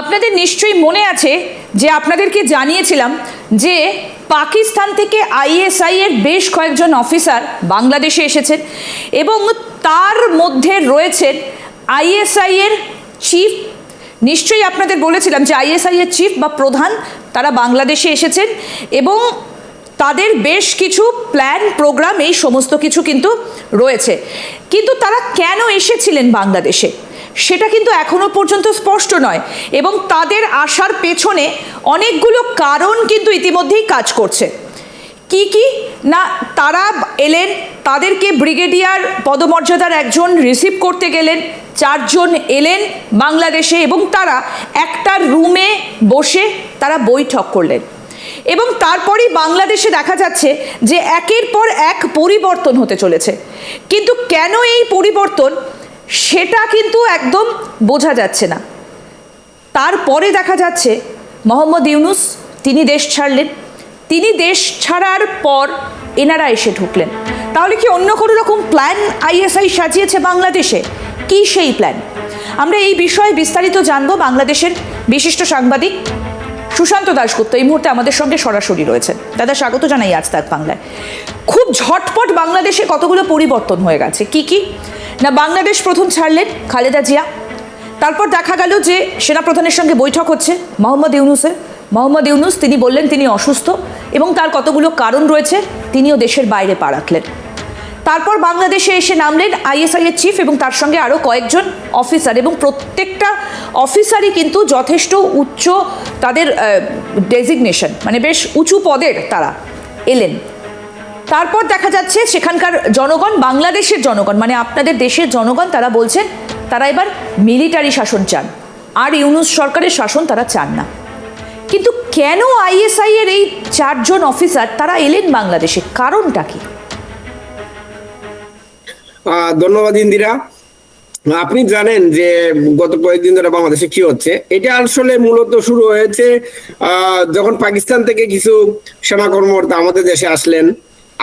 আপনাদের নিশ্চয়ই মনে আছে যে আপনাদেরকে জানিয়েছিলাম যে পাকিস্তান থেকে আইএসআই এর বেশ কয়েকজন অফিসার বাংলাদেশে এসেছেন এবং তার মধ্যে রয়েছেন আইএসআই এর চিফ। নিশ্চয়ই আপনাদের বলেছিলাম যে আইএসআই এর চিফ বা প্রধান তারা বাংলাদেশে এসেছেন এবং তাদের বেশ কিছু প্ল্যান, প্রোগ্রাম, এই সমস্ত কিছু কিন্তু রয়েছে। কিন্তু তারা কেন এসেছিলেন বাংলাদেশে? সেটা কিন্তু এখনও পর্যন্ত স্পষ্ট নয়। এবং তাদের আসার পেছনে অনেকগুলো কারণ কিন্তু ইতিমধ্যেই কাজ করছে। কি কি? না, তারা এলেন, তাদেরকে ব্রিগেডিয়ার পদমর্যাদার একজন রিসিভ করতে গেলেন, চারজন এলেন বাংলাদেশে এবং তারা একটা রুমে বসে তারা বৈঠক করলেন। এবং তারপরেই বাংলাদেশে দেখা যাচ্ছে যে একের পর এক পরিবর্তন হতে চলেছে। কিন্তু কেন এই পরিবর্তন? সেটা কিন্তু একদম বোঝা যাচ্ছে না। তারপরে দেখা যাচ্ছে, মোহাম্মদ ইউনুস তিনি দেশ ছাড়লেন। তিনি দেশ ছাড়ার পর এনারা এসে ঢুকলেন। তাহলে কি অন্য কোনো রকম প্ল্যান আইএসআই সাজিয়েছে বাংলাদেশে? কি সেই প্ল্যান আমরা এই বিষয়ে বিস্তারিত জানব বাংলাদেশের বিশিষ্ট সাংবাদিক সুশান্ত দাশগুপ্ত এই মুহূর্তে আমাদের সঙ্গে সরাসরি রয়েছেন। দাদা, স্বাগত জানাই আজ তাক বাংলায়। খুব ঝটপট বাংলাদেশে কতগুলো পরিবর্তন হয়ে গেছে? কি কি? না, বাংলাদেশ প্রথম ছাড়লেন খালেদা জিয়া। তারপর দেখা গেল যে সেনাপ্রধানের সঙ্গে বৈঠক হচ্ছে মোহাম্মদ ইউনুসের। মোহাম্মদ ইউনুস, তিনি বললেন তিনি অসুস্থ এবং তার কতগুলো কারণ রয়েছে, তিনিও দেশের বাইরে পা রাখলেন। তারপর বাংলাদেশে এসে নামলেন আইএসআই এর চিফ এবং তার সঙ্গে আরও কয়েকজন অফিসার এবং প্রত্যেকটা অফিসারই কিন্তু যথেষ্ট উচ্চ তাদের ডেজিগনেশন মানে বেশ উঁচু পদের তারা এলেন। তারপর দেখা যাচ্ছে সেখানকার জনগণ, বাংলাদেশের জনগণ মানে আপনাদের দেশের জনগণ তারা বলছেন, তারা এবার মিলিটারি শাসন চান। আর ইউনুস সরকারের শাসন তারা চান না। কিন্তু কেন আইএসআই এর এই চারজন অফিসার তারা এলেন বাংলাদেশে? কারণটা কি? ধন্যবাদ ইন্দিরা। আপনি জানেন যে গত কয়েকদিন ধরে বাংলাদেশে কি হচ্ছে? এটা আসলে মূলত শুরু হয়েছে যখন পাকিস্তান থেকে কিছু সেনা কর্মকর্তা আমাদের দেশে আসলেন,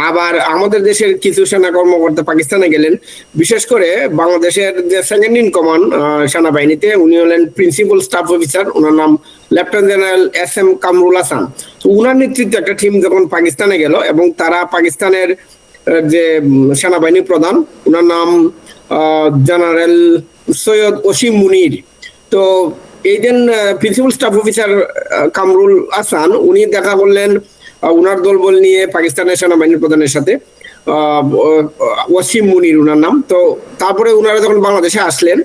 আবার আমাদের দেশের কিছু সেনা কর্মকর্তা পাকিস্তানে গেলেন। বিশেষ করে বাংলাদেশের যে সেকেন্ড ইন কমান্ড সেনাবাহিনীতে উনি হলেন প্রিন্সিপাল স্টাফ অফিসার ওনার নাম lieutenant general S M Kamrul Hasan উনার নেতৃত্বে একটা টিম যখন পাকিস্তানে গেল এবং তারা পাকিস্তানের যে, সেনাবাহিনী প্রধান ওনার নাম জেনারেল সৈয়দ ওসিম মুনির। তো এই দিন প্রিন্সিপাল স্টাফ অফিসার কামরুল আসান, উনি দেখা করলেন উনার দলবল নিয়ে পাকিস্তানের সেনাবাহিনীর প্রধানের সাথে ওয়াসিম মুনির উনার নাম। তো তারপরে উনারা যখন বাংলাদেশে আসলেন,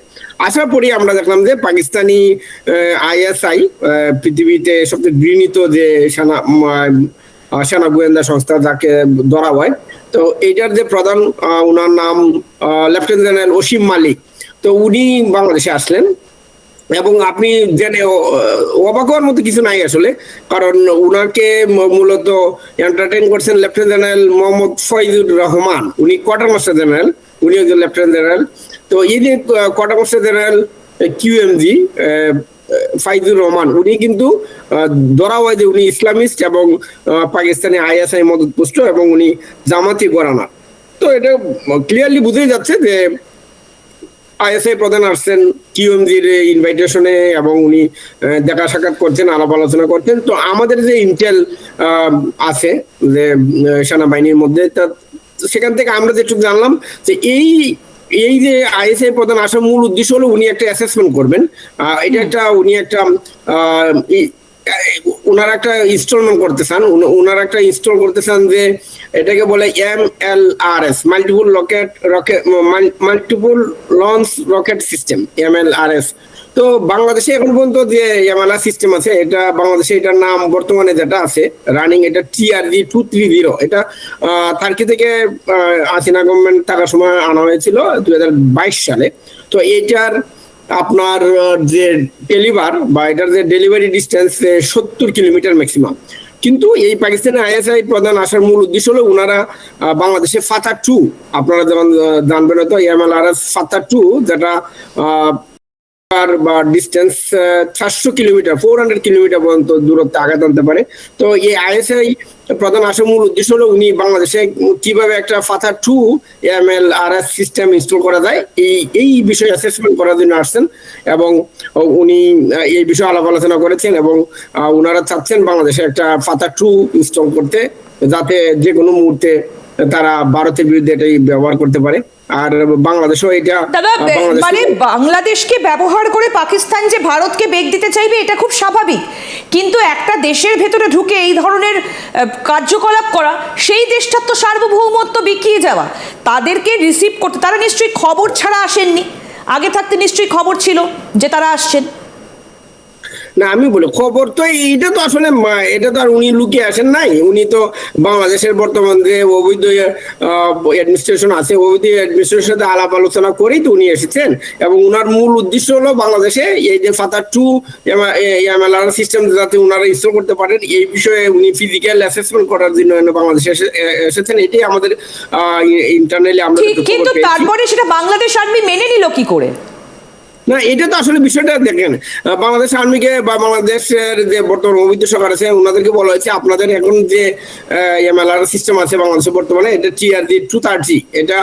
আসার পরেই আমরা দেখলাম যে পাকিস্তানি আইএসআই পৃথিবীতে সবচেয়ে ঘৃণিত যে সেনা সেনা গোয়েন্দা সংস্থা যাকে ধরা হয়। তো এইটার যে প্রধান ওনার নাম লেফটেন্যান্ট জেনারেল অসীম মালিক। তো উনি বাংলাদেশে আসলেন এবং আপনি জেনে অবাক হওয়ার মতো কিছু নাই আসলে। কারণ উনাকে মূলত এন্টারটেইন করছেন লেফটেন্যান্ট জেনারেল মোহাম্মদ ফয়জুর রহমান। উনি কোয়ার্টার মাস্টার জেনারেল উনি একজন লেফটেন্যান্ট জেনারেল তো এই যে quarter master general QMG Faizur Rahman. উনি কিন্তু ধরা হয় যে উনি ইসলামিস্ট এবং পাকিস্তানি আইএসআই মদতপুষ্ট এবং উনি জামাতি গরানা তো এটা ক্লিয়ারলি বুঝেই যাচ্ছে যে আইএসআই প্রধান আসছেন কিউএমজির ইনভাইটেশনে এবং উনি দেখা সাক্ষাৎ করছেন, আলাপ আলোচনা করছেন। তো আমাদের যে ইন্টেল আছে যে সেনাবাহিনীর মধ্যে, তা সেখান থেকে আমরা যেটুকু জানলাম যে এই এই যে আইএসআই প্রধান আসার মূল উদ্দেশ্য হলো উনি একটা অ্যাসেসমেন্ট করবেন। এটা একটা উনি একটা ওনার একটা ইনস্টলমেন্ট করতে চান। ওনার একটা ইনস্টল করতে চান যে এটাকে বলে M L R S multiple rocket rocket multiple launch rocket system M L R S. তো বাংলাদেশে এখন পর্যন্ত যে এমএলআর সিস্টেম আছে এটা বাংলাদেশে এটার নাম বর্তমানে যেটা আছে রানিং এটা টিআরজি টু থ্রি জিরো এটা টার্কি থেকে আহ, হাসিনা গভর্নমেন্ট থাকার সময় আনা হয়েছিল দু হাজার বাইশ সালে। তো এটার আপনার যে ডেলিভার বা এটার যে ডেলিভারি ডিস্টেন্স সত্তর কিলোমিটার ম্যাক্সিমাম কিন্তু এই পাকিস্তানের আইএসআই প্রধান আসার মূল উদ্দেশ্য হলো ওনারা বাংলাদেশে ফাতা টু আপনারা যেমন জানবেন হয়তো এমএলআরএস ফাতা টু যেটা বা ডিস্টেন্স চারশো কিলোমিটার ফোর হান্ড্রেড কিলোমিটার পর্যন্ত দূরত্বে আঘাত আনতে পারে। তো এই আইএসআই প্রধান আসল মূল উদ্দেশ্য হলো উনি বাংলাদেশে কীভাবে একটা Fatah two M L R S system install করা যায়, এই এই বিষয়ে অ্যাসেসমেন্ট করার জন্য আসছেন এবং উনি এই বিষয়ে আলাপ আলোচনা করেছেন এবং ওনারা চাচ্ছেন বাংলাদেশে একটা ফাথা টু ইনস্টল করতে, যাতে যে কোনো মুহূর্তে তারা ভারতের বিরুদ্ধে এটাই ব্যবহার করতে পারে। আর বাংলাদেশও এটা মানে বাংলাদেশকে ব্যবহার করে পাকিস্তান যে ভারতকে বেগ দিতে চাইবে এটা খুব স্বাভাবিক। কিন্তু একটা দেশের ভেতরে ঢুকে এই ধরনের কার্যকলাপ করা সেই দেশটার তো সার্বভৌমত্ব বিকিয়ে যাওয়া। তাদেরকে রিসিভ করতে তারা নিশ্চয়ই খবর ছাড়া আসেননি। আগে থাকতে নিশ্চয়ই খবর ছিল যে তারা আসছেন। না আমি বলি খবর তো এইটা তো আসলে এটা তো আর উনি লুকিয়ে আসেন নাই। উনি তো বাংলাদেশের বর্তমান যে অবৈধ অ্যাডমিনিস্ট্রেশন আছে অবৈধ অ্যাডমিনিস্ট্রেশনের সাথে আলাপ আলোচনা করেই তো উনি এসেছেন। এবং উনার মূল উদ্দেশ্য হলো বাংলাদেশে এই যে ফাতার টু এমএলআর সিস্টেম যাতে উনারা ইনস্টল করতে পারেন এই বিষয়ে উনি ফিজিক্যাল অ্যাসেসমেন্ট করার জন্য বাংলাদেশে এসে- এসেছেন। এটাই আমাদের ইন্টারনালি আমরা কিন্তু তারপরে সেটা বাংলাদেশ আর্মি মেনে নিল কি করে? না এটা তো আসলে বিষয়টা দেখেন বাংলাদেশ আর্মিকে বা বাংলাদেশের যে বর্তমান অভিজ্ঞ সরকার আছে ওনাদেরকে বলা হয়েছে আপনাদের এখন যে এমএলআর সিস্টেম আছে বাংলাদেশে বর্তমানে এটা টিআরজি টু থার্টি এটা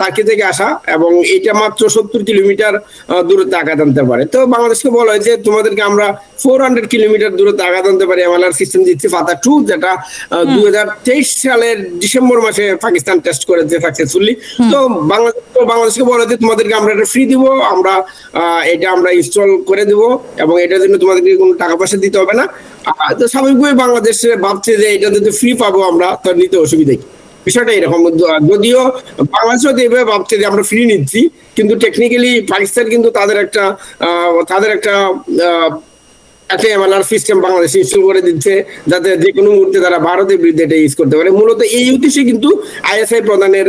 তার্কি থেকে আসা এবং এটা মাত্র সত্তর কিলোমিটার দূরত্বে আঘাত আনতে পারে। তো বাংলাদেশকে বলা হয়েছে তোমাদেরকে আমরা ফোর হান্ড্রেড কিলোমিটার দূরত্বে আঘাত আনতে পারি এমএলআর সিস্টেম দিচ্ছি ফাতা টু যেটা দুই হাজার তেইশ সালের ডিসেম্বর মাসে পাকিস্তান টেস্ট করেছে সাকসেসফুলি তো বাংলাদেশ তো বাংলাদেশকে বলা হয়েছে তোমাদেরকে আমরা এটা ফ্রি দিব আমরা এটা আমরা ইনস্টল করে দিব এবং এটার জন্য তোমাদেরকে কোনো টাকা পয়সা দিতে হবে না। তো স্বাভাবিকভাবে বাংলাদেশ ভাবছে যে এটা যদি ফ্রি পাবো আমরা তো নিতে অসুবিধা কি বিষয়টা এরকম। যদিও বাংলাদেশ হয়তো এভাবে ভাবছে যে আমরা ফ্রি নিচ্ছি, কিন্তু টেকনিক্যালি পাকিস্তান কিন্তু তাদের একটা তাদের একটা একটা এমএলআর সিস্টেম বাংলাদেশে ইনস্টল করে দিচ্ছে, যাতে যে কোনো মুহূর্তে তারা ভারতের বিরুদ্ধে এটা ইউজ করতে পারে। মূলত এই উদ্দেশ্যে কিন্তু আইএসআই প্রধানের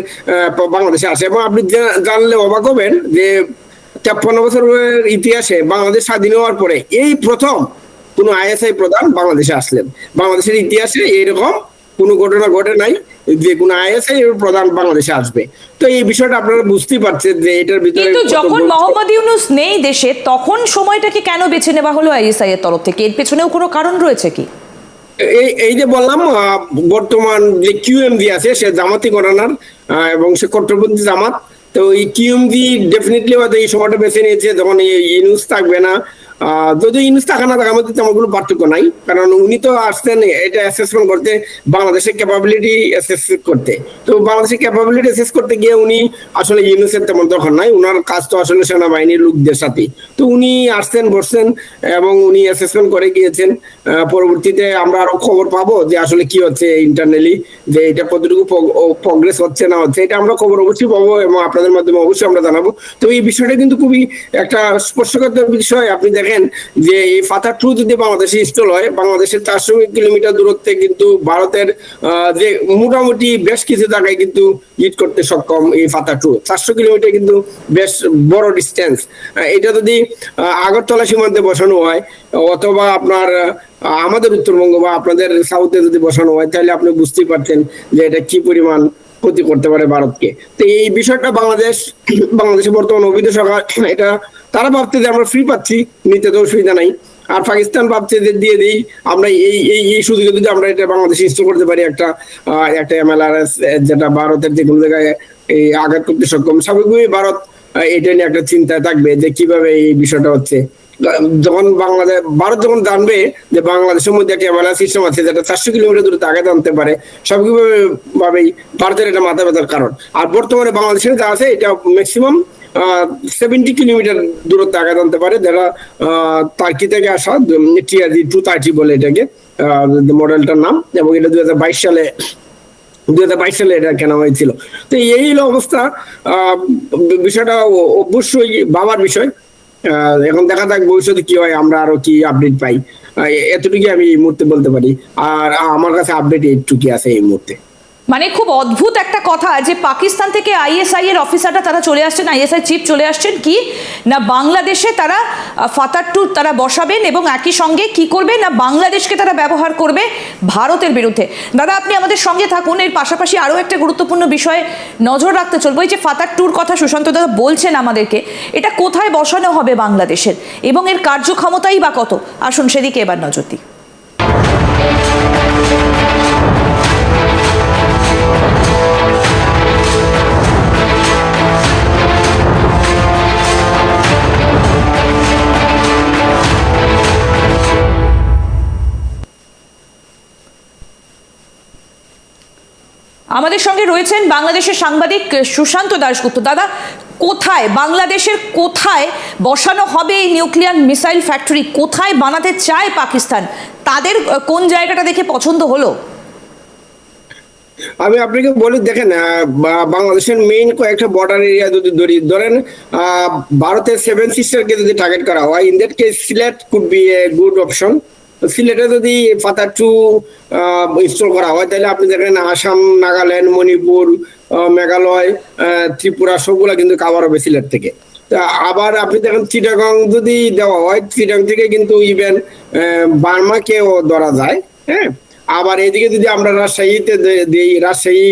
বাংলাদেশে আসে। এবং আপনি জানলে অবাক হবেন যে তেপ্পান্ন বছরের ইতিহাসে বাংলাদেশ স্বাধীন হওয়ার পরে এই প্রথম কোন আইএসআই প্রধান বাংলাদেশে আসলেন। বাংলাদেশের ইতিহাসে এইরকম কোনো ঘটনা ঘটে নাই যে কোনো আইএসআই প্রধান বাংলাদেশে আসবে। তো এই বিষয়টা আপনারা বুঝতেই পারছেন যে এটার ভিতরে কিন্তু যখন মোহাম্মদ ইউনুস নেই দেশে তখন সময়টাকে কেন বেছে নেওয়া হলো আইএসআই এর তরফ থেকে? এর পেছনেও কোনো কারণ রয়েছে কি? এই এই যে বললাম বর্তমান যে কিউএমজি আছে সে জামাতি আহ, এবং সে কট্টরপন্থী জামাত তো এই টিএমভি ডেফিনেটলি হয়তো এই সময়টা বেছে নিয়েছে যখন নিউজ থাকবে না। যদি ইনুস থাকা না থাকার মধ্যে তেমন কোনো পার্থক্য নাই। কারণ উনি তো আসছেন, এটা অ্যাসেসমেন্ট করতে, বাংলাদেশের ক্যাপাবিলিটি অ্যাসেস করতে। তো বাংলাদেশের ক্যাপাবিলিটি অ্যাসেস করতে গিয়ে উনি আসলে ইউনুসের তেমন দরকার নাই। উনার কাজ তো আসলে সেনাবাহিনীর লোকদের সাথে তো উনি আসছেন, বসছেন, এবং উনি অ্যাসেসমেন্ট করে গিয়েছেন। পরবর্তীতে আমরা আরও খবর পাবো যে আসলে কি হচ্ছে ইন্টারনালি যে এটা কতটুকু প্রগ্রেস হচ্ছে না হচ্ছে। এটা আমরা খবর অবশ্যই পাবো এবং আপনাদের মাধ্যমে অবশ্যই আমরা জানাব। তো এই বিষয়টা কিন্তু খুবই একটা স্পর্শকাতর বিষয়। আপনি দেখেন যে এই ফাতা টু যদি বাংলাদেশে ইনস্টল হয়, বাংলাদেশের চারশো কিলোমিটার দূরত্বে কিন্তু ভারতের যে মোটামুটি বেশ কিছু জায়গায় কিন্তু হিট করতে সক্ষম এই ফাতা টু চারশো কিলোমিটার কিন্তু বেশ বড় ডিস্টেন্স এটা যদি আগরতলা সীমান্তে বসানো হয়, অথবা আপনার আমাদের উত্তরবঙ্গ বা আপনাদের সাউথে যদি বসানো হয়, তাহলে আপনি বুঝতেই পারছেন যে এটা কি পরিমাণ ক্ষতি করতে পারে ভারতকে। তো এই বিষয়টা বাংলাদেশ, বাংলাদেশের বর্তমান অভিজ্ঞ সরকার, এটা তারা ভাবছে যে আমরা ফ্রি পাচ্ছি নিতে তো অসুবিধা নাই। আর পাকিস্তান ভাবছে যে দিয়ে দিই, আমরা এই এই এই সুযোগে যদি আমরা এটা বাংলাদেশে ইনস্টল করতে পারি একটা একটা এমএলআরএস যেটা ভারতের যে কোনো জায়গায় এই আঘাত করতে সক্ষম, স্বাভাবিকভাবেই ভারত এটা নিয়ে একটা চিন্তায় থাকবে যে কীভাবে এই বিষয়টা হচ্ছে। যখন বাংলাদেশ, ভারত যখন জানবে যে বাংলাদেশের মধ্যে একটা এমএলআর সিস্টেম আছে, যেটা চারশো কিলোমিটার দূরত্বে আঘাত জানতে পারে সবকিভাবে ভাবেই ভারতের এটা মাথা ব্যথার কারণ। আর বর্তমানে বাংলাদেশের যা আছে, এটা ম্যাক্সিমাম সেভেন্টি কিলোমিটার দূরত্বে আঘাত আনতে পারে, যারা তার্কি থেকে আসা টিআরজি টু থার্টি বলে এটাকে মডেলটার নাম, এবং এটা দুই হাজার বাইশ সালে, দুই হাজার বাইশ সালে এটা কেনা হয়েছিল। তো এই অবস্থা বিষয়টা অবশ্যই বাবার বিষয়। এখন দেখা যাক ভবিষ্যতে কি হয়, আমরা আরও কি আপডেট পাই। এতটুকু আমি এই মুহূর্তে বলতে পারি। আর আমার কাছে আপডেট এইটুকু আছে এই মুহূর্তে। মানে খুব অদ্ভুত একটা কথা যে পাকিস্তান থেকে আইএসআই এর অফিসাররা তারা চলে আসছেন আইএসআই চিফ চলে আসছেন কি? না বাংলাদেশে তারা ফাতার ট্যুর তারা বসাবেন এবং একই সঙ্গে কি করবে? না বাংলাদেশকে তারা ব্যবহার করবে ভারতের বিরুদ্ধে। দাদা, আপনি আমাদের সঙ্গে থাকুন, এর পাশাপাশি আরও একটা গুরুত্বপূর্ণ বিষয়ে নজর রাখতে চলবো। এই যে ফাতার ট্যুর কথা সুশান্ত দাদা বলছেন আমাদেরকে, এটা কোথায় বসানো হবে বাংলাদেশের? এবং এর কার্যক্ষমতাই বা কত? আসুন সেদিকে এবার নজর দিই। আমাদের সঙ্গে রয়েছেন বাংলাদেশের সাংবাদিক সুশান্ত দাশগুপ্ত। দাদা, কোথায়, বাংলাদেশের কোথায় বসানো হবে এই নিউক্লিয়ার মিসাইল ফ্যাক্টরি? কোথায় বানাতে চায় পাকিস্তান? তাদের কোন জায়গাটা দেখে পছন্দ হলো? আমি আপনাকে বলি, দেখেন বাংলাদেশের মেইন কয়েকটা বর্ডার এরিয়া যদি ধরি, ধরেন ভারতের সেভেন সিস্টারকে যদি টার্গেট করা হয় in that case Sylhet could be a good option সিলেটে যদি ফাতার টু ইনস্টল করা হয়, তাহলে আপনি দেখেন আসাম, নাগাল্যান্ড, মণিপুর মেঘালয় ত্রিপুরা সবগুলা কিন্তু কাভার হবে সিলেট থেকে। তা আবার আপনি দেখেন চিটাগং যদি দেওয়া হয় চিটাং থেকে কিন্তু ইভেন বার্মাকেও ধরা যায় হ্যাঁ? আবার এদিকে যদি আমরা রাজশাহীতে দিই, রাজশাহী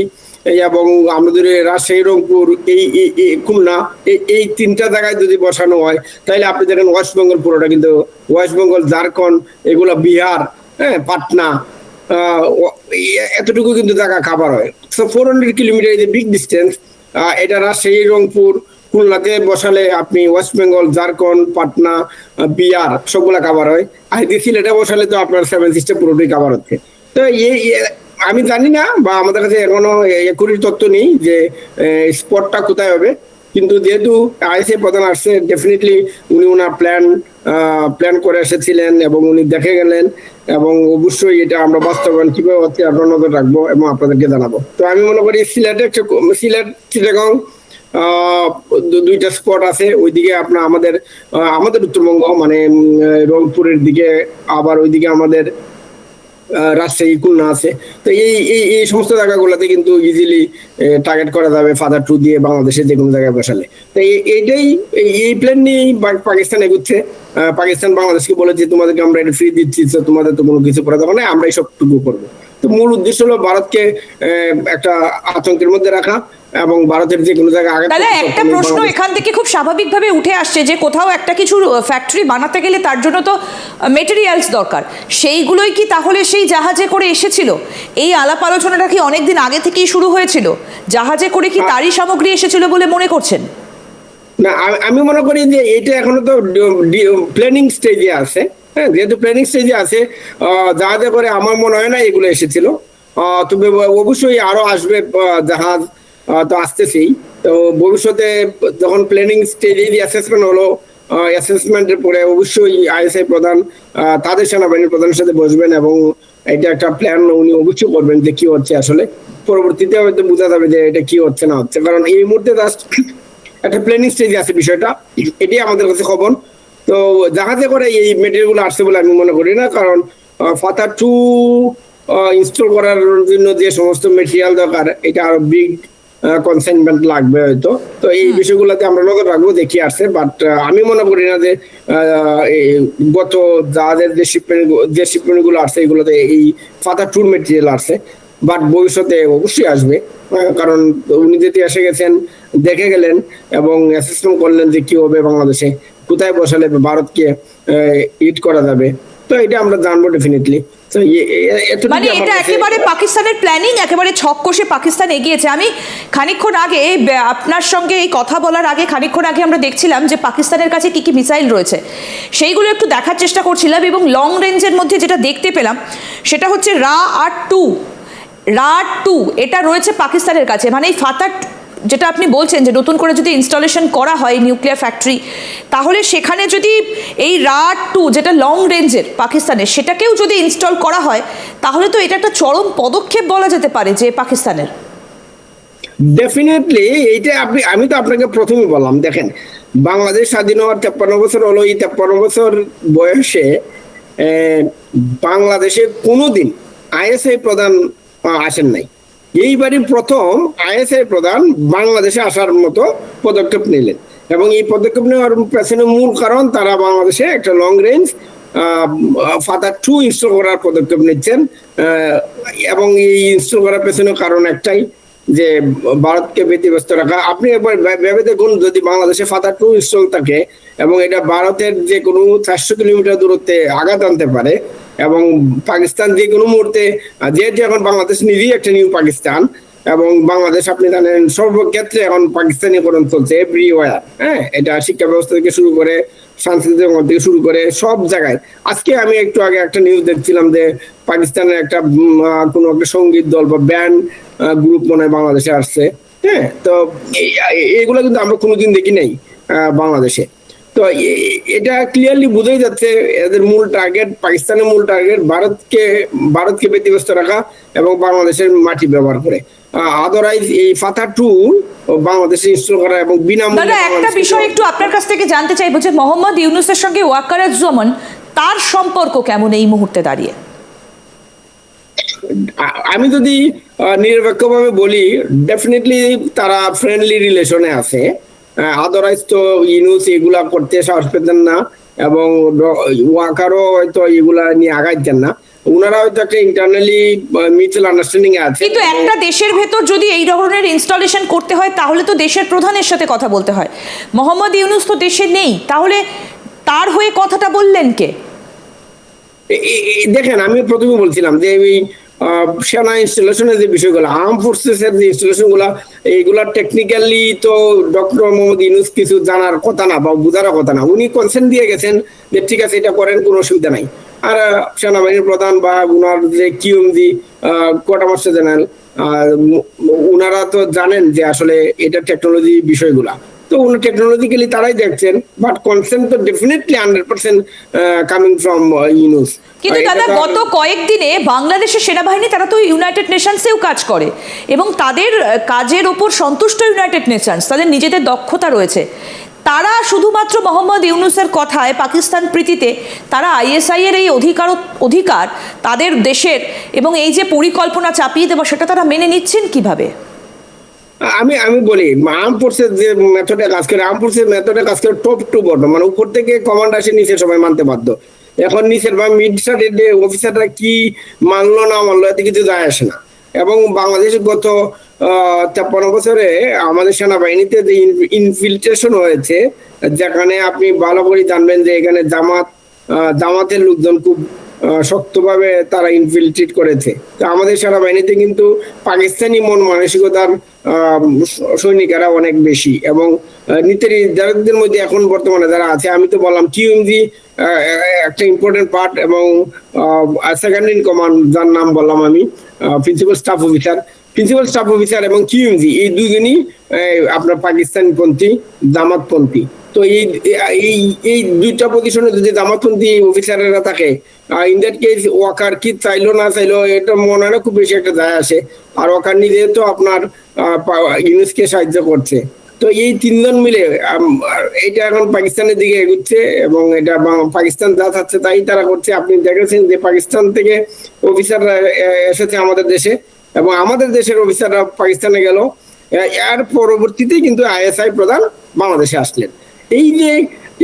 এবং আমাদের রাজশাহী, রংপুর, এই খুলনা, এই- তিনটা জায়গায় যদি বসানো হয়, তাহলে আপনি দেখেন ওয়েস্ট বেঙ্গল পুরোটা কিন্তু ওয়েস্ট বেঙ্গল ঝাড়খণ্ড এগুলো বিহার হ্যাঁ পাটনা এতটুকু কিন্তু জায়গা কাভার হয়। So four hundred kilometre is a big distance এটা রাজশাহী, রংপুর, খুলনাতে বসালে আপনি ওয়েস্ট বেঙ্গল ঝাড়খণ্ড পাটনা বিহার সবগুলা কাভার হয়। এদিকে সিলেটে বসালে তো আপনার সেভেন সিস্টেম পুরোটাই কাভার হচ্ছে। তো এই- আমি জানি না, বা আমাদের কাছে এখনও একুরির তথ্য নেই যে স্পটটা কোথায় হবে। কিন্তু যেহেতু আইসি প্রধান আসছে ডেফিনেটলি উনি ওনার প্ল্যান প্ল্যান করে এসেছিলেন এবং উনি দেখে গেলেন এবং অবশ্যই এটা আমরা বাস্তবায়ন কীভাবে হচ্ছে আমরা নজর রাখব এবং আপনাদেরকে জানাব। তো আমি মনে করি সিলেটে সিলেট, চিটাগং দুইটা স্পট আছে। ওইদিকে আপনার আমাদের আমাদের উত্তরবঙ্গ মানে রংপুরের দিকে, আবার ওইদিকে আমাদের রাজশাহী, খুলনা আছে। তো এই এই এই সমস্ত জায়গাগুলোতে কিন্তু ইজিলি টার্গেট করা যাবে ফাদার টু দিয়ে বাংলাদেশে যে কোনো জায়গায় বসালে। তো এই- এইটাই, এই- প্ল্যান নিয়েই পাকিস্তান এগুচ্ছে। পাকিস্তান বাংলাদেশকে বলে যে তোমাদেরকে আমরা এটা ফ্রি দিচ্ছি তো তোমাদের তো কোনো কিছু করা যাবে না আমরা এই সবটুকু করব। তো মূল উদ্দেশ্য হলো ভারতকে একটা আতঙ্কের মধ্যে রাখা। এবং ভারতের যে কোনো জায়গায় আগে দাদা একটা প্রশ্ন এখান থেকে খুব স্বাভাবিকভাবে উঠে আসছে যে কোথাও একটা কিছু ফ্যাক্টরি বানাতে গেলে তার জন্য তো মেটেরিয়ালস দরকার। সেইগুলোই কি তাহলে সেই জাহাজে করে এসেছিল? এই আলাপ আলোচনাটা কি অনেকদিন আগে থেকেই শুরু হয়েছিল? জাহাজে করে কি তারই সামগ্রী এসেছিল বলে মনে করছেন? না আমি- মনে করি যে এটা এখনও তো প্ল্যানিং স্টেজে আছে। হ্যাঁ যেহেতু প্ল্যানিং স্টেজে আছে জাহাজে করে আমার মনে হয় না এগুলো এসেছিল। তবে অবশ্যই আরও আসবে জাহাজ। তো আসতেছি। তো ভবিষ্যতে যখন প্ল্যানিং স্টেজে অ্যাসেসমেন্ট হলো অ্যাসেসমেন্টের পরে অবশ্যই আইএসআই প্রধান তাদের সেনাবাহিনীর প্রধানের সাথে বসবেন এবং এটা একটা প্ল্যান উনি অবশ্যই করবেন যে কি হচ্ছে আসলে। পরবর্তীতে হয়তো বোঝা যাবে যে এটা কি হচ্ছে না হচ্ছে। কারণ এই মুহূর্তে জাস্ট একটা প্ল্যানিং স্টেজে আছে বিষয়টা। এটাই আমাদের কাছে খবর। তো জাহাজে করে এই মেটেরিয়ালগুলো আসছে বলে আমি মনে করি না। কারণ ফাতার টু ইনস্টল করার জন্য যে সমস্ত মেটেরিয়াল দরকার, এটা আরও বিগ কনসাইনমেন্ট লাগবে হয়তো। তো এই বিষয়গুলোতে আমরা নজর রাখব দেখি আসছে। বাট আমি মনে করি না যে গত জাহাজের যে শিপমেন্ট যে শিপমেন্টগুলো আসছে এগুলোতে এই ফাতার টুর মেটেরিয়াল আসছে। বাট ভবিষ্যতে অবশ্যই আসবে। কারণ উনি যেতে এসে গেছেন দেখে গেলেন এবং অ্যাসেসমেন্ট করলেন যে কি হবে বাংলাদেশে। কোথায় বসালে ভারতকে ইট করা যাবে। তো এটা আমরা জানব ডেফিনেটলি মানে এটা একেবারে পাকিস্তানের প্ল্যানিং একেবারে ছক কষে পাকিস্তান এগিয়েছে। আমি খানিকক্ষণ আগে আপনার সঙ্গে এই কথা বলার আগে খানিকক্ষণ আগে আমরা দেখছিলাম যে পাকিস্তানের কাছে কি কি মিসাইল রয়েছে। সেইগুলো একটু দেখার চেষ্টা করছিলাম এবং লং রেঞ্জের মধ্যে যেটা দেখতে পেলাম সেটা হচ্ছে রা আর টু। রা টু এটা রয়েছে পাকিস্তানের কাছে। মানে এই ফাতার যেটা আপনি বলছেন যে নতুন করে যদি ইনস্টলেশন করা হয় নিউক্লিয়ার ফ্যাক্টরি তাহলে সেখানে যদি এই রা টু যেটা লং রেঞ্জের পাকিস্তানের, সেটাকেও যদি ইনস্টল করা হয়, তাহলে তো এটা একটা চরম পদক্ষেপ বলা যেতে পারে যে পাকিস্তানের। ডেফিনেটলি এইটা আপনি, আমি তো আপনাকে প্রথমে বললাম, দেখেন, বাংলাদেশ স্বাধীন হওয়ার তেপ্পান্ন বছর হলো, এই তেপ্পান্ন বছর বয়সে বাংলাদেশে কোনোদিন আইএসআই প্রধান আসেন নাই। এইবারই প্রথম আইএসআই প্রধান বাংলাদেশে আসার মতো পদক্ষেপ নিলেন। এবং এই পদক্ষেপ নেওয়ার পেছনে মূল কারণ তারা বাংলাদেশে একটা long range Fatah two install করার পদক্ষেপ নিচ্ছেন। এবং এই ইনস্টল করার পেছনে কারণ একটাই যে ভারতকে ব্যতিব্যস্ত রাখা। আপনি একবার ভেবে দেখুন, যদি বাংলাদেশে ফাদার টু ইনস্টল থাকে এবং এটা ভারতের যে কোনো চারশো কিলোমিটার দূরত্বে আঘাত আনতে পারে এবং পাকিস্তান যে কোনো মুহূর্তে যেহেতু এখন বাংলাদেশ নিজেই একটা নিউ পাকিস্তান, এবং বাংলাদেশ আপনি জানেন সর্বক্ষেত্রে এখন পাকিস্তানিকরণ চলছে এভরিওয়ার হ্যাঁ? এটা শিক্ষা ব্যবস্থা থেকে শুরু করে সাংস্কৃতিক মধ্যে থেকে শুরু করে সব জায়গায়। আজকে আমি একটু আগে একটা নিউজ দেখছিলাম যে পাকিস্তানের একটা কোনো একটা সংগীত দল বা ব্যান্ড গ্রুপ মনে হয় বাংলাদেশে আসছে হ্যাঁ? তো এই- এই- এগুলো কিন্তু আমরা কোনোদিন দেখি নাই বাংলাদেশে। তো এটা ক্লিয়ারলি বোঝাই যাচ্ছে এদের মূল টার্গেট পাকিস্তানের মূল টার্গেট ভারতকে ভারতকে ব্যতিব্যস্ত রাখা এবং বাংলাদেশের মাটি ব্যবহার করে। আদারওয়াইজ এই ফাতা টু বাংলাদেশে ইনস্টল করা এবং দাদা বিনামূল্যে একটা বিষয় একটু আপনার কাছ থেকে জানতে চাইব যে মোহাম্মদ ইউনুসের সঙ্গে ওয়াকারুজ্জামান তার সম্পর্ক কেমন এই মুহূর্তে দাঁড়িয়ে? আমি যদি নিরপেক্ষভাবে বলি ডেফিনেটলি তারা ফ্রেন্ডলি রিলেশনে আছে। আদারওয়াইজ তো ইউনুস এগুলা করতে সাহস পেতেন না এবং ওয়াকারও হয়তো এগুলা নিয়ে আগাইতেন না। ওনারা হয়তো একটা ইন্টারনালি মিউচুয়াল আন্ডারস্ট্যান্ডিং আছে কিন্তু একটা দেশের ভেতর যদি এই ধরনের ইনস্টলেশন করতে হয় তাহলে তো দেশের প্রধানের সাথে কথা বলতে হয়। মোহাম্মদ ইউনুস তো দেশে নেই তাহলে তার হয়ে কথাটা বললেন কে? দেখেন আমি প্রথমে বলছিলাম যে এই আহ, সেনা ইনস্টলেশনের যে বিষয়গুলো আর্ম ফোর্সেস এর যে ইনস্টলেশনগুলা এইগুলা টেকনিক্যালি তো ডক্টর মোহাম্মদ ইউনুস কিছু জানার কথা না বা বুঝার কথা না। উনি কনসেন্ট দিয়ে গেছেন যে ঠিক আছে, এটা করেন, কোনো অসুবিধা নাই। আর সেনাবাহিনীর প্রধান বা উনার যে কিউএমজি কোয়ার্টার জেনারেল উনারা তো জানেন যে আসলে এটা টেকনোলজি বিষয়গুলা। তো উনি টেকনোলজিক্যালি তারাই দেখছেন বাট কনসেন্ট তো definitely hundred percent coming from Yunus কিন্তু দাদা গত কয়েকদিনে বাংলাদেশের সেনাবাহিনী তারা তো ইউনাইটেড নেশনসেও কাজ করে এবং তাদের কাজের ওপর সন্তুষ্ট ইউনাইটেড নেশনস তাদের নিজেদের দক্ষতা রয়েছে। তারা শুধুমাত্র মোহাম্মদ ইউনুসের কথায় পাকিস্তান প্রীতিতে তারা আইএসআই এর এই অধিকার অধিকার তাদের দেশের এবং এই যে পরিকল্পনা চাপিয়ে দেওয়া সেটা তারা মেনে নিচ্ছেন কীভাবে? আমি আমি বলি আর্ম ফোর্সের যে মেথডে কাজ করে আর্ম ফোর্সের মেথডে কাজ করে টপ টু বটম মানে উপর থেকে কমান্ড আসে, নিচে সবাই মানতে বাধ্য। এখন নিচের বা মিড সাইডের অফিসাররা কি মানলো, না মানলো, এতে কিছু যায় আসে না। এবং বাংলাদেশ গত তেপ্পান্ন বছরে আমাদের সেনাবাহিনীতে যে ইনফিল্ট্রেশন হয়েছে, যেখানে আপনি ভালো করে জানবেন যে এখানে জামাত জামাতের লোকজন খুব শক্তভাবে তারা ইনফিল্ট্রেট করেছে। তো আমাদের সেনাবাহিনীতে কিন্তু পাকিস্তানি মন মানসিকতার সৈনিকেরা অনেক বেশি এবং নীতির যাদের মধ্যে এখন বর্তমানে যারা আছে, আমি তো বললাম টিউএমজি একটা ইম্পর্টেন্ট পার্ট এবং সেকেন্ড ইন কমান্ড যার নাম বললাম আমি principal staff officer principal staff officer এবং কিউএমজি এই দুজনই আপনার পাকিস্তানপন্থী, জামাতপন্থী। তো এই এই এই দুইটা পজিশনে যদি জামাতপন্থী অফিসারেরা থাকে ইন দ্যাট কেস ওয়াকার কি চাইলো না চাইলো, এটা মনে হয় খুব বেশি একটা যায় আসে। আর ওয়াকার নিজে তো আপনার ইউনুসকে সাহায্য করছে। তো এই তিনজন মিলে এটা এখন পাকিস্তানের দিকে এগুচ্ছে এবং এটা পাকিস্তান যা চাচ্ছে তাই তারা করছে। আপনি দেখেছেন যে পাকিস্তান থেকে অফিসাররা এসেছে আমাদের দেশে এবং আমাদের দেশের অফিসাররা পাকিস্তানে গেল। এর পরবর্তীতে কিন্তু আইএসআই প্রধান বাংলাদেশে আসলেন। এই যে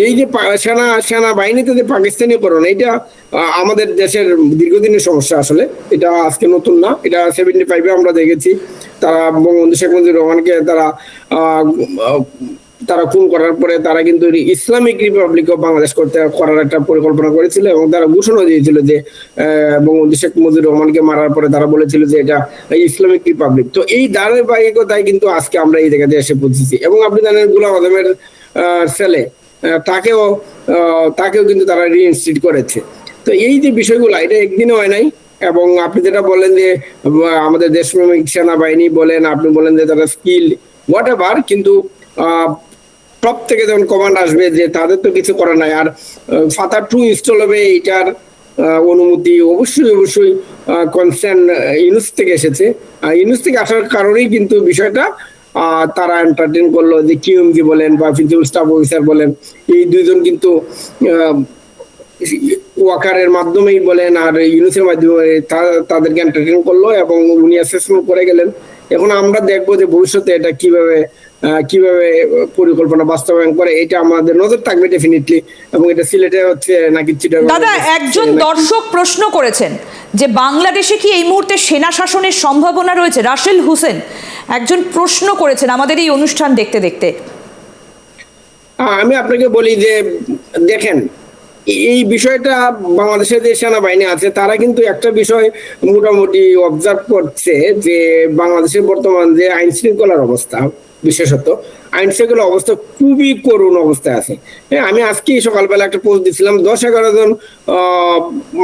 এই যে সেনা সেনাবাহিনীতে যে পাকিস্তানিকরণ এটা আমাদের দেশের দীর্ঘদিনের সমস্যা আসলে। এটা আজকে নতুন না, এটা সেভেন্টি ফাইভে আমরা দেখেছি। তারা বঙ্গবন্ধু শেখ মুজিবুর রহমানকে তারা তারা খুন করার পরে তারা কিন্তু ইসলামিক রিপাবলিক অফ বাংলাদেশ করতে, করার একটা পরিকল্পনা করেছিল এবং তারা ঘোষণা দিয়েছিল যে বঙ্গবন্ধু শেখ মুজিবুর রহমানকে মারার পরে তারা বলেছিল যে এটা ইসলামিক রিপাবলিক। তো এই ধারাবাহিকতায় কিন্তু আজকে আমরা এই জায়গাতে এসে পৌঁছেছি। এবং আপনি জানেন, গুলাম আজমের ছেলে তাকেও তাকেও কিন্তু তারা রিইনস্টিট করেছে। তো এই যে বিষয়গুলো, এটা একদিনে হয় নাই। এবং আপনি যেটা বলেন যে আমাদের দেশপ্রেমিক সেনাবাহিনী বলেন, আপনি বলেন যে তারা স্কিল হোয়াট এভার কিন্তু টপ থেকে যখন কমান্ড আসবে যে তাদের তো কিছু করার নাই। আর ফাতার টু ইনস্টল হবে, এইটার অনুমতি অবশ্যই অবশ্যই কনসার্ন ইউনুস থেকে এসেছে। আর ইউনুস থেকে আসার কারণেই কিন্তু বিষয়টা তারা এন্টারটেন করল যে কিউএমজি বলেন বা প্রিন্সিপাল স্টাফ অফিসার বলেন। এই দুইজন কিন্তু ওয়াকারের মাধ্যমেই বলেন আর ইউনিসের মাধ্যমে তাদেরকে এন্টারটেন করল এবং উনি অ্যাসেসমেন্ট করে গেলেন। এখন আমরা দেখব যে ভবিষ্যতে এটা কীভাবে কীভাবে পরিকল্পনা বাস্তবায়ন করে এটা আমাদের নজর থাকবে ডেফিনেটলি এবং এটা সিলেটে হচ্ছে নাকি দাদা একজন দর্শক প্রশ্ন করেছেন যে বাংলাদেশে কি এই মুহূর্তে সেনা শাসনের সম্ভাবনা রয়েছে? রাসেল হোসেন একজন প্রশ্ন করেছেন আমাদের এই অনুষ্ঠান দেখতে দেখতে। আমি আপনাকে বলি যে দেখেন এই- এই বিষয়টা বাংলাদেশের যে সেনাবাহিনী আছে তারা কিন্তু একটা বিষয় মোটামুটি অবজার্ভ করছে যে বাংলাদেশের বর্তমান যে আইন শৃঙ্খলার অবস্থা বিশেষত আইন শৃঙ্খলার অবস্থা খুবই করুণ অবস্থায় আছে। হ্যাঁ আমি আজকে সকালবেলা একটা পোস্ট দিছিলাম, দশ এগারো জন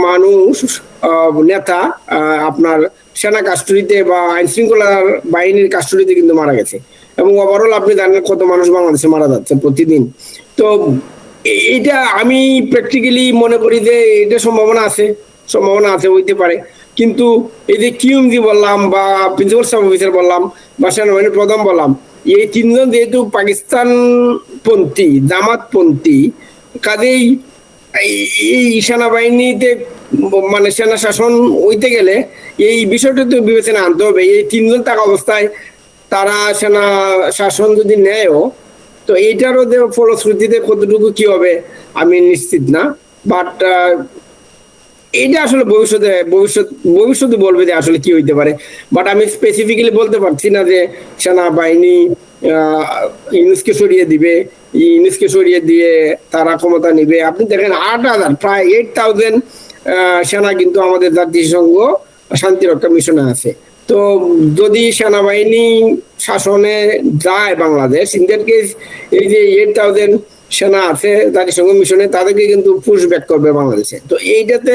মানুষ নেতা আপনার সেনা কাস্টডিতে বা আইন শৃঙ্খলার বাহিনীর কাস্টডিতে কিন্তু মারা গেছে। এবং ওভারঅল আপনি জানেন কত মানুষ বাংলাদেশে মারা যাচ্ছে প্রতিদিন। তো এটা আমি প্র্যাকটিক্যালি মনে করি যে এটা সম্ভাবনা আছে সম্ভাবনা আছে, হইতে পারে। কিন্তু এই যে কিউএমজি বললাম বা প্রিন্সিপাল স্টাফ অফিসার বললাম বা সেনাবাহিনীর প্রধান বললাম এই তিনজন যেহেতু পাকিস্তান পন্থী জামাত পন্থী কাজেই এই- সেনাবাহিনীতে মানে সেনা শাসন হইতে গেলে এই বিষয়টা তো বিবেচনা আনতে হবে। এই তিনজন থাকা অবস্থায় তারা সেনা শাসন যদি নেয়ও, তো এইটারও ফলশ্রুতিতে কতটুকু কি হবে আমি নিশ্চিত না। বাট এটা আসলে ভবিষ্যতে, ভবিষ্যৎ ভবিষ্যতে বলবে যে আসলে কি হইতে পারে। বাট আমি স্পেসিফিক্যালি বলতে পারছি না যে সেনাবাহিনী ইউনুসকে সরিয়ে দিবে। ইউনুসকে সরিয়ে দিয়ে তারা ক্ষমতা নিবে। আপনি দেখেন, আট হাজার, প্রায় এইট থাউজেন্ড সেনা কিন্তু আমাদের জাতিসংঘ শান্তিরক্ষা মিশনে আছে। তো যদি সেনাবাহিনী শাসনে যায় বাংলাদেশ ইন দ্যাট কেস এই যে এইট থাউজেন্ড সেনা আছে, জাতিসংঘ মিশনে, তাদেরকে কিন্তু পুশ ব্যাক করবে বাংলাদেশে। তো এইটাতে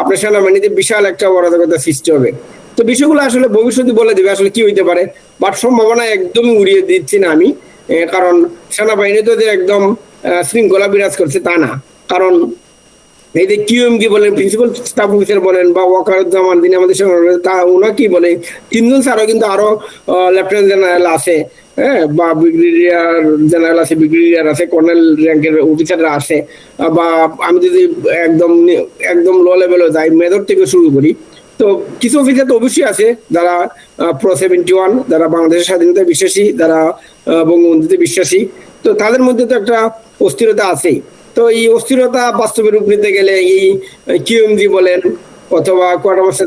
আপনার সেনাবাহিনীতে বিশাল একটা অরাজকতা সৃষ্টি হবে। তো বিষয়গুলো আসলে ভবিষ্যতে বলে দেবে, আসলে কি হইতে পারে। বাট সম্ভাবনা একদম উড়িয়ে দিচ্ছি না আমি কারণ সেনাবাহিনী তো যে একদম শৃঙ্খলা বিরাজ করছে তা না। কারণ এই যে কিউএমজি বলেন প্রিন্সিপাল স্টাফ অফিসার বলেন, বা ওয়াকারুজ্জামান তিনি আমাদের সঙ্গে তা ওনা কি বলে, তিনজন ছাড়াও কিন্তু আরও লেফটেন্যান্ট জেনারেল আছে। হ্যাঁ বা ব্রিগেডিয়ার জেনারেল আছে, ব্রিগেডিয়ার আছে, কর্নেল র্যাঙ্কের অফিসাররা আছে, বা আমি যদি একদম একদম লো লেভেলে যাই, মেজর থেকে শুরু করি, তো কিছু অফিসার তো অবশ্যই আছে, যারা প্রো সেভেন্টি ওয়ান যারা বাংলাদেশের স্বাধীনতায় বিশ্বাসী, যারা বঙ্গবন্ধুতে বিশ্বাসী, তো তাদের মধ্যে তো একটা অস্থিরতা আছেই। তো এই অস্থিরতা বাস্তবে রূপ নিতে গেলে এই কিউএমজি বলেন, অথবা quartermaster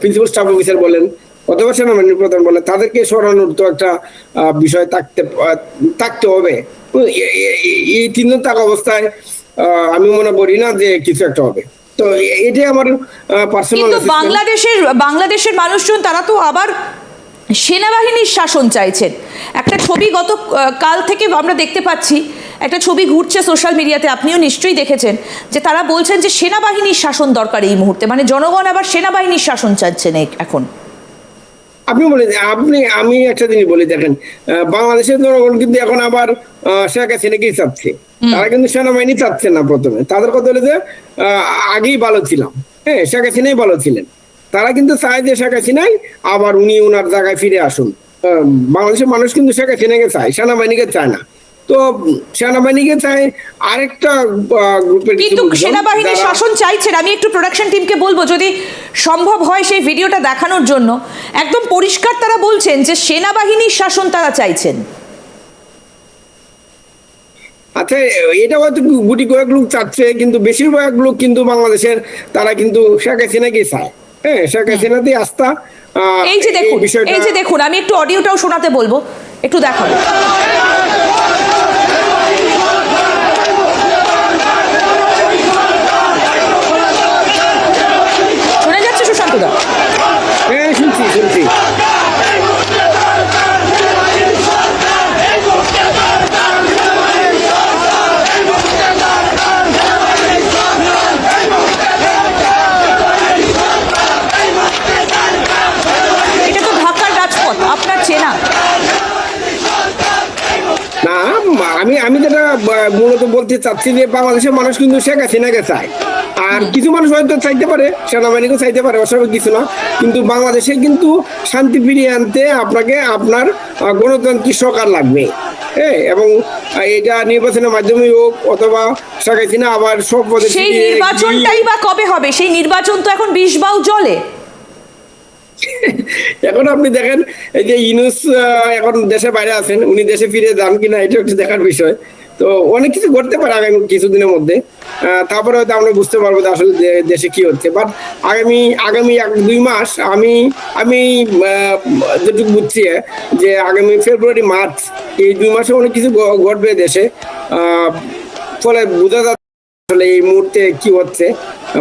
principal staff officer বলেন অথবা সেনাবাহিনীর প্রধান বলেন তাদেরকে সরানোর তো একটা বিষয় থাকতে থাকতে হবে। এই তিনজন থাকা অবস্থায় আমি মনে করি না যে কিছু একটা হবে। তো এটাই আমার পার্সোনাল বাংলাদেশের বাংলাদেশের মানুষজন তারা তো আবার সেনাবাহিনীর শাসন চাইছেন। একটা ছবি গত কাল থেকে আমরা দেখতে পাচ্ছি একটা ছবি ঘুরছে সোশ্যাল মিডিয়াতে আপনিও নিশ্চয়ই দেখেছেন যে তারা বলছেন যে সেনাবাহিনীর শাসন দরকার এই মুহূর্তে। মানে জনগণ আবার সেনাবাহিনীর শাসন চাচ্ছেন এখন। আপনি বলে আপনি আমি একটা জিনিস বলি দেখেন বাংলাদেশের জনগণ কিন্তু এখন আবার শেখ হাসিনাকেই চাচ্ছে? তারা কিন্তু সেনাবাহিনী চাচ্ছে না প্রথমে। তাদের কথা হলো যে আহ, আগেই ভালো ছিলাম। হ্যাঁ শেখ হাসিনাই ভালো ছিলেন। তারা কিন্তু চায় যে শেখ হাসিনাই আবার উনি ওনার জায়গায় ফিরে আসুন। আহ, বাংলাদেশের মানুষ কিন্তু শেখ হাসিনাকে চায় সেনাবাহিনীকে চায় না। তো সেনাবাহিনীকে চায় আরেকটা গ্রুপের কিন্তু লোকজন সেনাবাহিনীর শাসন চাইছেন আমি একটু প্রোডাকশন টিমকে বলব যদি সম্ভব হয় সেই ভিডিওটা দেখানোর জন্য একদম পরিষ্কার তারা বলছেন যে সেনাবাহিনীর শাসন তারা চাইছেন। আচ্ছা এটা হয়তো গুটি কয়েক লোক চাচ্ছে কিন্তু বেশিরভাগ লোক কিন্তু বাংলাদেশের তারা কিন্তু শেখ হাসিনাকে চায়। হ্যাঁ শেখ হাসিনাতেই আস্থা। এই যে দেখুন এই যে দেখুন আমি একটু অডিওটাও শোনাতে বলব একটু দেখাবো যাচ্ছে সুশান্ত দা হ্যাঁ শুনছি শুনছি এটা তো ঢাকার রাজপথ আপনার চেনা না আমি আমি যেটা মূলত বলতে চাচ্ছি যে বাংলাদেশের মানুষ কিন্তু শেখ হাসিনাকে চায়। আর কিছু মানুষ হয়তো চাইতে পারে সেনাবাহিনীকেও চাইতে পারে অস্বাভাবিক কিছু না। কিন্তু বাংলাদেশে কিন্তু শান্তি ফিরিয়ে আনতে আপনাকে আপনার গণতান্ত্রিক সরকার লাগবে। হ্যাঁ এবং এটা নির্বাচনের মাধ্যমে হোক অথবা শেখ হাসিনা আবার সব পদে সেই নির্বাচনটাই বা কবে হবে? সেই নির্বাচন তো এখন বিষ বাউ জলে। এখন আপনি দেখেন এই যে ইউনুস আহ, এখন দেশে বাইরে আছেন উনি দেশে ফিরে যান কিনা এটা একটু দেখার বিষয়। তো অনেক কিছু ঘটতে পারে আগামী কিছুদিনের মধ্যে। তারপরে হয়তো আমরা বুঝতে পারব যে আসলে দেশে কি হচ্ছে। বাট আগামী আগামী এক দুই মাস আমি আমি যেটুকু বুঝছি যে আগামী ফেব্রুয়ারি মার্চ এই দুই মাসে অনেক কিছু ঘটবে দেশে। ফলে বোঝা যাচ্ছে আসলে এই মুহূর্তে কি হচ্ছে।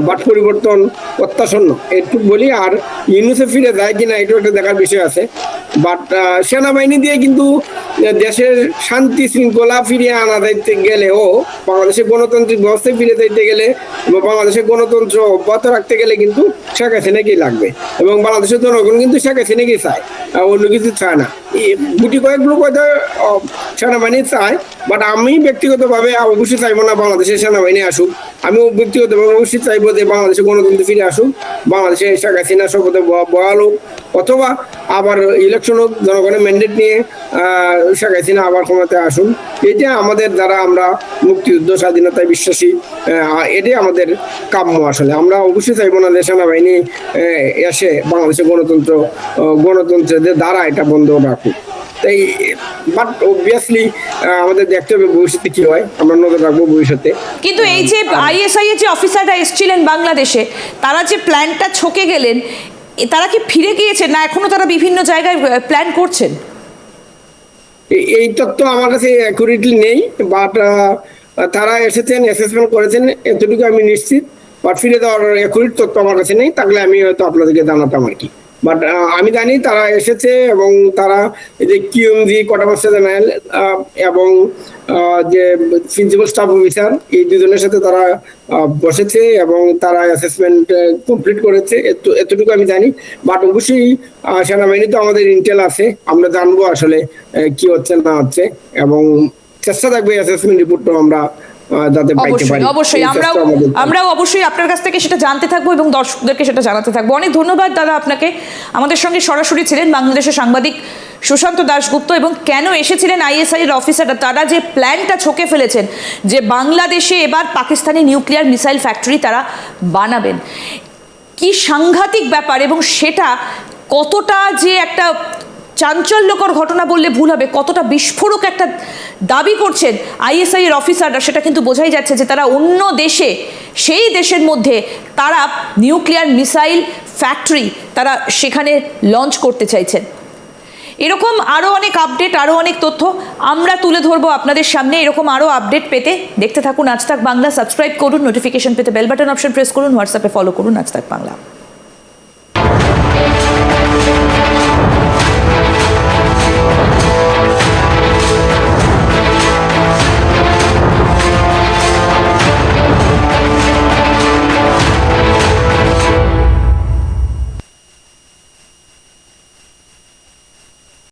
বাট পরিবর্তন প্রত্যাসন্ন একটু বলি, আর ইউনুসে ফিরে যায় কিনা এটা একটা দেখার বিষয় আছে। বাট সেনাবাহিনী দিয়ে কিন্তু দেশের শান্তি শৃঙ্খলা ফিরিয়ে আনা যাইতে গেলেও, বাংলাদেশের গণতান্ত্রিক ব্যবস্থায় ফিরে যাইতে গেলে বা বাংলাদেশের গণতন্ত্র অব্যাহত রাখতে গেলে কিন্তু শেখ হাসিনাকেই লাগবে। এবং বাংলাদেশের জনগণ কিন্তু শেখ হাসিনাকেই চায় অন্য কিছু চায় না। গুটি কয়েক লোক হয়তো সেনাবাহিনী চায় বাট আমি ব্যক্তিগতভাবে অবশ্যই চাইব না বাংলাদেশের সেনাবাহিনী আসুক। আমি ব্যক্তিগতভাবে অবশ্যই চাইব যে বাংলাদেশে গণতন্ত্র ফিরে আসুক, বাংলাদেশে শেখ হাসিনা শপথে বহাল হোক, অথবা আবার ইলেকশন হোক, জনগণের ম্যান্ডেট নিয়ে শেখ হাসিনা আবার ক্ষমতায় আসুন এটা আমাদের দ্বারা আমরা মুক্তিযুদ্ধ, স্বাধীনতায় বিশ্বাসী এটাই আমাদের কাম্য আসলে। আমরা অবশ্যই চাইব না যে সেনাবাহিনী এসে বাংলাদেশের গণতন্ত্র গণতন্ত্রের দ্বারা এটা বন্ধ রাখুক তাই বাট অবভিয়াসলি আমাদের দেখতে হবে ভবিষ্যতে কি হয় আমরা নজর রাখব ভবিষ্যতে। কিন্তু এই যে আইএসআই এর যে অফিসাররা এসেছিলেন বাংলাদেশে তারা যে প্ল্যানটা ছকে গেলেন তারা কি ফিরে গিয়েছেন না এখনও তারা বিভিন্ন জায়গায় প্ল্যান করছেন? এই- তথ্য আমার কাছে অ্যাকুরেটলি নেই বাট তারা এসেছেন অ্যাসেসমেন্ট করেছেন এতটুকু আমি নিশ্চিত বাট ফিরে দেওয়ার অ্যাকুরেট তথ্য আমার কাছে নেই থাকলে আমি হয়তো আপনাদেরকে জানাতাম আর কি। বাট আমি জানি তারা এসেছে এবং তারা যে কিউএমজি কোটামাস্টার জেনারেল এবং যে প্রিন্সিপাল স্টাফ অফিসার এই দুজনের সাথে তারা বসেছে এবং তারা অ্যাসেসমেন্ট কমপ্লিট করেছে। এতটুকু আমি জানি। বাট অবশ্যই সেনাবাহিনী তো আমাদের ইন্টেল আছে। আমরা জানব আসলে কি হচ্ছে না হচ্ছে। এবং চেষ্টা থাকবে অ্যাসেসমেন্ট রিপোর্টটা আমরা যাতে পাইতে পারি। অবশ্যই। আমরাও। আমরাও অবশ্যই আপনার কাছ থেকে সেটা জানতে থাকব এবং দর্শকদেরকে সেটা জানাতে থাকব। অনেক ধন্যবাদ দাদা আপনাকে। আমাদের সঙ্গে সরাসরি ছিলেন বাংলাদেশের সাংবাদিক সুশান্ত দাশগুপ্ত এবং কেন এসেছিলেন আইএসআই এর অফিসাররা? তারা যে প্ল্যানটা ছকে ফেলেছেন যে বাংলাদেশে এবার পাকিস্তানি নিউক্লিয়ার মিসাইল ফ্যাক্টরি তারা বানাবেন। কি সাংঘাতিক ব্যাপার এবং সেটা কতটা যে একটা চাঞ্চল্যকর ঘটনা বললে ভুল হবে কতটা বিস্ফোরক একটা দাবি করছেন আইএসআই এর অফিসাররা। সেটা কিন্তু বোঝাই যাচ্ছে যে তারা অন্য দেশে, সেই দেশের মধ্যে তারা নিউক্লিয়ার মিসাইল ফ্যাক্টরি তারা সেখানে লঞ্চ করতে চাইছেন। এরকম আরও অনেক আপডেট আরও অনেক তথ্য আমরা তুলে ধরবো আপনাদের সামনে। এরকম আরও আপডেট পেতে দেখতে থাকুন আজ বাংলা। সাবস্ক্রাইব করুন, নোটিফিকেশন পেতে বেল বাটন অপশন প্রেস করুন, হোয়াটসঅ্যাপে ফলো করুন আজ বাংলা।